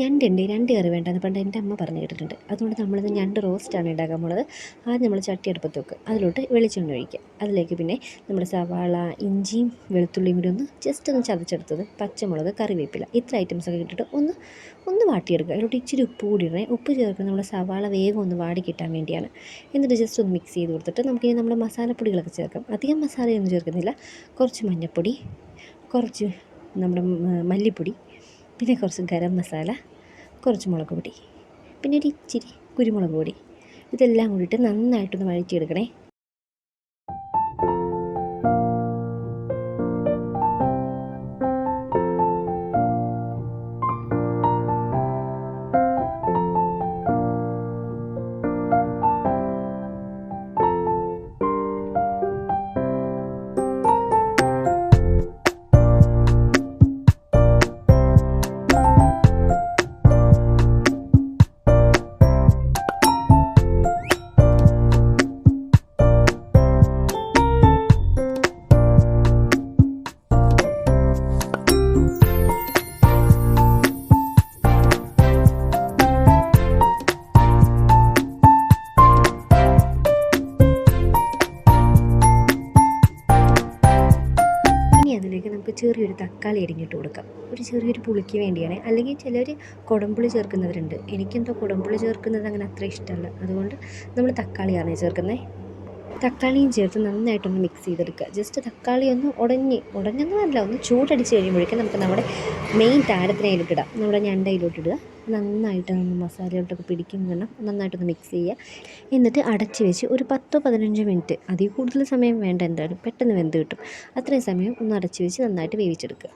ഞണ്ടുണ്ട് രണ്ട് കറി വേണ്ടെന്ന് പണ്ട് എന്റെ അമ്മ പറഞ്ഞു കേട്ടിട്ടുണ്ട്. അതുകൊണ്ട് നമ്മളിത് ഞണ്ട് റോസ്റ്റാണ് ഉണ്ടാക്കാൻ പോണത്. ആദ്യം നമ്മൾ ചട്ടി അടുപ്പത്ത് വെക്കുക. അതിലോട്ട് വെളിച്ചെണ്ണ ഒഴിക്കുക. അതിലേക്ക് പിന്നെ നമ്മുടെ സവാള ഇഞ്ചിയും വെളുത്തുള്ളിയും കൂടി ഒന്ന് ജസ്റ്റ് ഒന്ന് ചതച്ചെടുത്തത് പച്ചമുളക് കറിവേപ്പില. ഇത്ര ഐറ്റംസ് ഒക്കെ ഇട്ടിട്ട് ഒന്ന് ഒന്ന് വാട്ടിയെടുക്കുക. അതിലോട്ട് ഇച്ചിരി ഉപ്പ് കൂടി ഇടണേ. ഉപ്പ് ചേർക്കുന്നത് നമ്മുടെ സവാള വേഗം ഒന്ന് വാടി കിട്ടാൻ വേണ്ടിയാണ്. എന്നിട്ട് ജസ്റ്റ് ഒന്ന് മിക്സ് ചെയ്ത് കൊടുത്തിട്ട് നമുക്ക് ഇനി നമ്മുടെ മസാലപ്പൊടികളൊക്കെ ചേർക്കാം. അധികം മസാലയൊന്നും ചേർക്കുന്നില്ല. കുറച്ച് മഞ്ഞൾപ്പൊടി കുറച്ച് നമ്മുടെ മല്ലിപ്പൊടി പിന്നെ കുറച്ച് ഗരം മസാല കുറച്ച് മുളക് പൊടി പിന്നെ ഒരു ഇച്ചിരി കുരുമുളക് പൊടി ഇതെല്ലാം കൂടിയിട്ട് നന്നായിട്ടൊന്ന് വഴറ്റിയെടുക്കണേ. ചെറിയൊരു തക്കാളി അരിഞ്ഞിട്ട് കൊടുക്കാം. ഒരു ചെറിയൊരു പുളിക്ക് വേണ്ടിയാണ്. അല്ലെങ്കിൽ ചിലർ കുടംപുളി ചേർക്കുന്നവരുണ്ട്. എനിക്കെന്തോ കുടംപുളി ചേർക്കുന്നത് അങ്ങനെ അത്ര ഇഷ്ടമല്ല. അതുകൊണ്ട് നമ്മൾ തക്കാളിയാണ് ചേർക്കുന്നത് തക്കാളിയും ചേർത്ത് നന്നായിട്ടൊന്ന് മിക്സ് ചെയ്തെടുക്കുക. ജസ്റ്റ് തക്കാളി ഒന്ന് ഉടഞ്ഞ് ഉടഞ്ഞൊന്നുമല്ല ഒന്ന് ചൂടടിച്ച് കഴിയുമ്പോഴേക്കും നമുക്ക് നമ്മുടെ മെയിൻ താരത്തിനെ അതിലോട്ട് ഇടാം. നമ്മുടെ ഞണ്ടയിലോട്ട് ഇടുക നന്നായിട്ട് ഒന്ന് മസാലയോട്ടൊക്കെ പിടിക്കും വേണം നന്നായിട്ടൊന്ന് മിക്സ് ചെയ്യുക. എന്നിട്ട് അടച്ച് വെച്ച് ഒരു പത്തോ പതിനഞ്ചോ മിനിറ്റ് അതിൽ കൂടുതൽ സമയം വേണ്ട എന്തായാലും പെട്ടെന്ന് വെന്ത് കിട്ടും. അത്രയും സമയം ഒന്ന് അടച്ച് വെച്ച് നന്നായിട്ട് വേവിച്ചെടുക്കുക.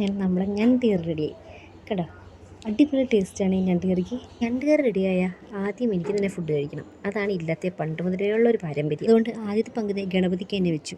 ടടാങ് നമ്മളെ ഞണ്ട് കറി റെഡിയായി കേട്ടോ? അടിപൊളി ടേസ്റ്റാണ് ഈ ഞണ്ട് കറിക്ക്. ഞണ്ട് കറി റെഡിയായ ആദ്യം എനിക്ക് തന്നെ ഫുഡ് കഴിക്കണം. അതാണ് ഇല്ലാത്ത പണ്ട് മുതലേ ഉള്ള ഒരു പാരമ്പര്യം. അതുകൊണ്ട് ആദ്യത്തെ പങ്കുതി ഗണപതിക്ക് തന്നെ വെച്ചു.